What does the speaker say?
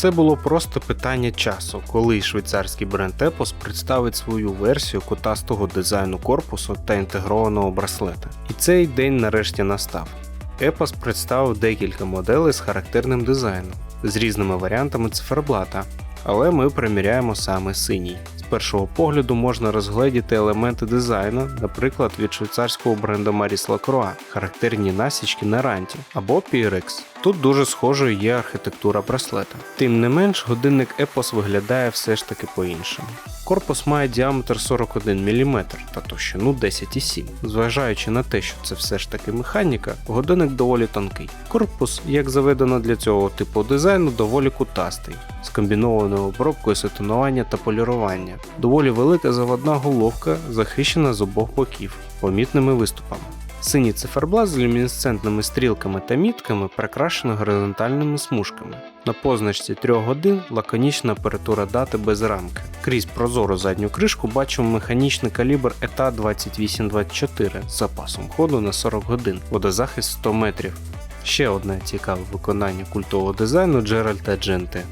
Це було просто питання часу, коли швейцарський бренд Epos представить свою версію кутастого дизайну корпусу та інтегрованого браслета. І цей день нарешті настав. Epos представив декілька моделей з характерним дизайном, з різними варіантами циферблата, але ми приміряємо саме синій. З першого погляду можна розгледіти елементи дизайну, наприклад, від швейцарського бренду Maris Lacroix, характерні насічки на ранті або PRX. Тут дуже схожою є архітектура браслета. Тим не менш, годинник Epos виглядає все ж таки по-іншому. Корпус має діаметр 41 мм та товщину 10,7. Зважаючи на те, що це все ж таки механіка, годинник доволі тонкий. Корпус, як заведено для цього типу дизайну, доволі кутастий, з комбінованою обробкою сатинування та полірування. Доволі велика заводна головка, захищена з обох боків, помітними виступами. Синій циферблат з люмінесцентними стрілками та мітками прикрашено горизонтальними смужками. На позначці 3 годин лаконічна апература дати без рамки. Крізь прозору задню кришку бачимо механічний калібр ETA 2824 з запасом ходу на 40 годин, водозахист 100 метрів. Ще одне цікаве виконання культового дизайну Джеральда Дженте.